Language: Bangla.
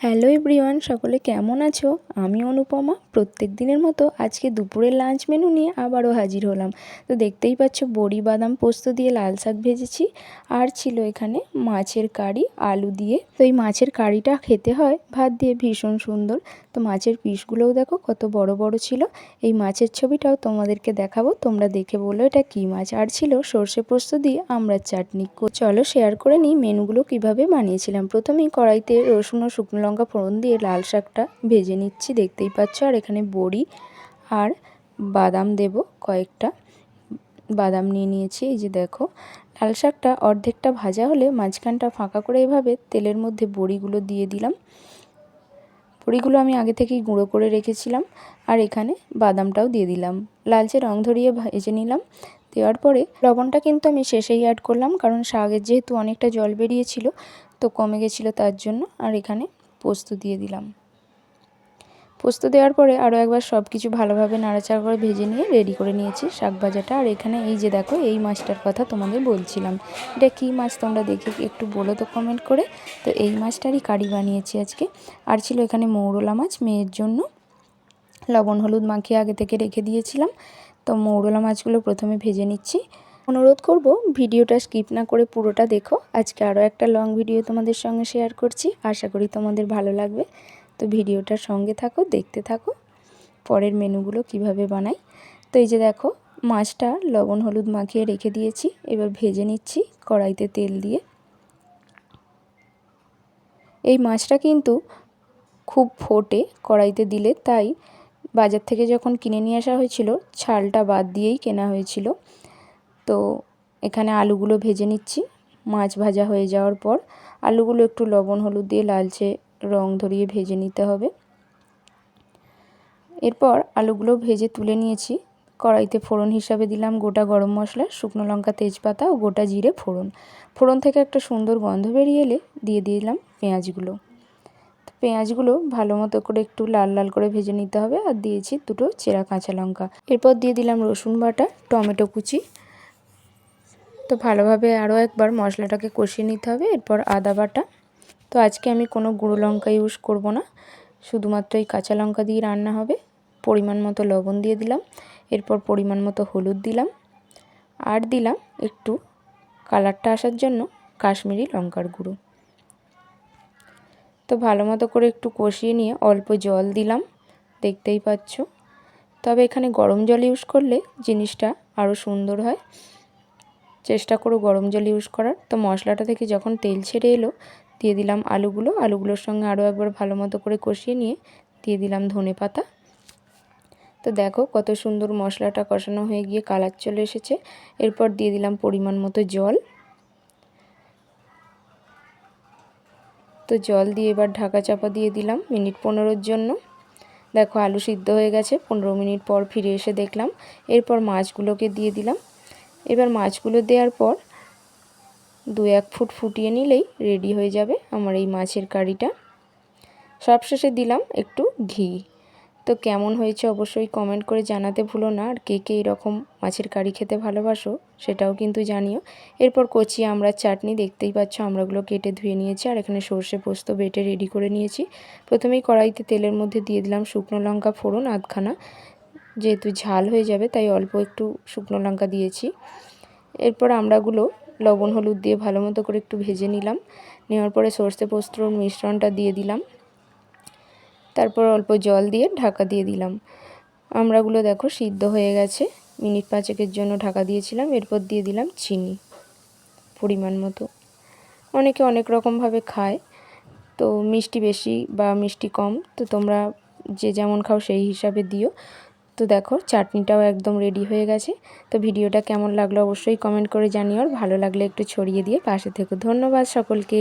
হ্যালো এভরিওয়ান, সকলে কেমন আছো? আমি অনুপমা। প্রত্যেক দিনের মতো আজকে দুপুরের লাঞ্চ মেনু নিয়ে আবারও হাজির হলাম। তো দেখতেই পাচ্ছ, বড়ি, বাদাম পোস্ত দিয়ে লাল শাক ভেজেছি। আর ছিল এখানে মাছের কারি, আলু দিয়ে। তো এই মাছের কারিটা খেতে হয়, ভাত দিয়ে ভীষণ সুন্দর। তো মাছের পিসগুলোও দেখো কত বড় বড় ছিল। এই মাছের ছবিটাও তোমাদেরকে দেখাবো, তোমরা দেখে বলো এটা কী মাছ। আর ছিল সর্ষে পোস্ত দিয়ে আমরা চাটনি। চলো শেয়ার করে নিই মেনুগুলো কীভাবে বানিয়েছিলাম। প্রথমেই কড়াইতে রসুন ও শুকনো লঙ্কা ফোড়ন দিয়ে লাল শাকটা ভেজে নিচ্ছি, দেখতেই পাচ্ছ। আর এখানে বড়ি আর বাদাম দেব, কয়েকটা বাদাম নিয়ে নিয়েছি। এই যে দেখো, লাল শাকটা অর্ধেকটা ভাজা হলে মাঝখানটা ফাঁকা করে এভাবে তেলের মধ্যে বড়িগুলো দিয়ে দিলাম। বড়িগুলো আমি আগে থেকেই গুঁড়ো করে রেখেছিলাম আর এখানে বাদামটাও দিয়ে দিলাম। লালচে রং ধরিয়ে ভেজে নিলাম, দেওয়ার পরে লবণটা কিন্তু আমি শেষেই অ্যাড করলাম, কারণ শাকের যেহেতু অনেকটা জল বেরিয়েছিল, তো কমে গেছিল তার জন্য। আর এখানে পোস্ত দিয়ে দিলাম। পোস্ত দেওয়ার পরে আরও একবার সব কিছু ভালোভাবে নাড়াচাড়া করে ভেজে নিয়ে রেডি করে নিয়েছি শাক ভাজাটা। আর এখানে এই যে দেখো, এই মাছটার কথা তোমাদের বলছিলাম। এটা কী মাছ তোমরা দেখে একটু বলো তো কমেন্ট করে। তো এই মাছটারই কারি বানিয়েছি আজকে। আর ছিল এখানে মৌরলা মাছ, মেয়ের জন্য। লবণ, হলুদ মাখিয়ে আগে থেকে রেখে দিয়েছিলাম। তো মৌরলা মাছগুলো প্রথমে ভেজে নিচ্ছি। অনুরোধ করব ভিডিওটা স্কিপ না করে পুরোটা দেখো। আজকে আরও একটা লং ভিডিও তোমাদের সঙ্গে শেয়ার করছি। আশা করি তোমাদের ভালো লাগবে। তো ভিডিওটার সঙ্গে থাকো, দেখতে থাকো। পরের মেনুগুলো কীভাবে বানাই। তো এই যে দেখো, মাছটা লবণ হলুদ মাখিয়ে রেখে দিয়েছি। এবার ভেজে নিচ্ছি কড়াইতে তেল দিয়ে। এই মাছটা কিন্তু খুব ফোটে কড়াইতে দিলে, তাই বাজার থেকে যখন কিনে নিয়ে আসা হয়েছিল, ছালটা বাদ দিয়েই কেনা হয়েছিল। তো এখানে আলুগুলো ভেজে নিচ্ছি। মাছ ভাজা হয়ে যাওয়ার পর আলুগুলো একটু লবণ, হলুদ দিয়ে লালচে রং ধরিয়ে ভেজে নিতে হবে। এরপর আলুগুলো ভেজে তুলে নিয়েছি। কড়াইতে ফোড়ন হিসাবে দিলাম গোটা গরম মশলা, শুকনো লঙ্কা, তেজপাতা ও গোটা জিরে ফোড়ন। ফোড়ন থেকে একটা সুন্দর গন্ধ বেরিয়ে এলে দিয়ে দিলাম পেঁয়াজগুলো। পেঁয়াজগুলো ভালো মতো করে একটু লাল লাল করে ভেজে নিতে হবে আর দিয়েছি দুটো চেরা কাঁচা লঙ্কা। এরপর দিয়ে দিলাম রসুন বাটা, টমেটো কুচি ভালোভাবে আরও একবার মশলাটাকে কষিয়ে নিতে হবে, এরপর আদা বাটা। তো আজকে আমি কোনো গুঁড়ো লঙ্কা ইউজ করব না, শুধুমাত্র এই কাঁচা লঙ্কা দিয়ে রান্না হবে। পরিমাণ মতো লবণ দিয়ে দিলাম, এরপর পরিমাণ মতো হলুদ দিলাম। আর দিলাম একটু কালারটা আসার জন্য কাশ্মীরি লঙ্কার গুঁড়ো। তো ভালো মতো করে একটু কষিয়ে নিয়ে অল্প জল দিলাম, দেখতেই পাচ্ছ। তবে এখানে গরম জল ইউজ করলে জিনিসটা আরও সুন্দর হয়। চেষ্টা করো গরম জল ইউজ করার। তো মশলাটা থেকে যখন তেল ছেড়ে এলো, দিয়ে দিলাম আলুগুলো। আলুগুলোর সঙ্গে আরও একবার ভালো মতো করে কষিয়ে নিয়ে দিয়ে দিলাম ধনে পাতা। তো দেখো কত সুন্দর মশলাটা কষানো হয়ে গিয়ে কালার চলে এসেছে। এরপর দিয়ে দিলাম পরিমাণ মতো জল। তো জল দিয়ে এবার ঢাকা চাপা দিয়ে দিলাম মিনিট পনেরোর জন্য। দেখো আলু সিদ্ধ হয়ে গেছে, পনেরো মিনিট পর ফিরে এসে দেখলাম। এরপর মাছগুলোকে দিয়ে দিলাম। এবার মাছগুলো দেওয়ার পর দু এক ফুট ফুটিয়ে নিলেই রেডি হয়ে যাবে আমার এই মাছের কারিটা। সবশেষে দিলাম একটু ঘি। তো কেমন হয়েছে অবশ্যই কমেন্ট করে জানাতে ভুলো না। আর কে কে এরকম মাছের কারি খেতে ভালোবাসো সেটাও কিন্তু জানিও। এরপর কচি আমরা চাটনি দেখতেই পাচ্ছ আমরাগুলো কেটে ধুয়ে নিয়েছি আর এখানে সর্ষে পোস্ত বেটে রেডি করে নিয়েছি। প্রথমেই কড়াইতে তেলের মধ্যে দিয়ে দিলাম শুকনো লঙ্কা ফোড়ন আধখানা। যেহেতু ঝাল হয়ে যাবে, তাই অল্প একটু শুকনো লঙ্কা দিয়েছি। এরপর আমরাগুলো লবণ, হলুদ দিয়ে ভালো মতো করে একটু ভেজে নিলাম। নেওয়ার পরে সর্ষে পোস্তর মিশ্রণটা দিয়ে দিলাম। তারপর অল্প জল দিয়ে ঢাকা দিয়ে দিলাম। আমরাগুলো দেখো সিদ্ধ হয়ে গেছে। মিনিট পাঁচেকের জন্য ঢাকা দিয়েছিলাম। এরপর দিয়ে দিলাম চিনি, পরিমাণ মতো। অনেকে অনেক রকমভাবে খায়, তো মিষ্টি বেশি বা মিষ্টি কম, তো তোমরা যে যেমন খাও সেই হিসাবে দিও। তো দেখো, চাটনিটাও একদম রেডি হয়ে গেছে। তো ভিডিওটা কেমন লাগল অবশ্যই কমেন্ট করে জানিও। আর ভালো লাগলে একটু ছড়িয়ে দিয়ে পাশে থেকো। ধন্যবাদ সকলকে।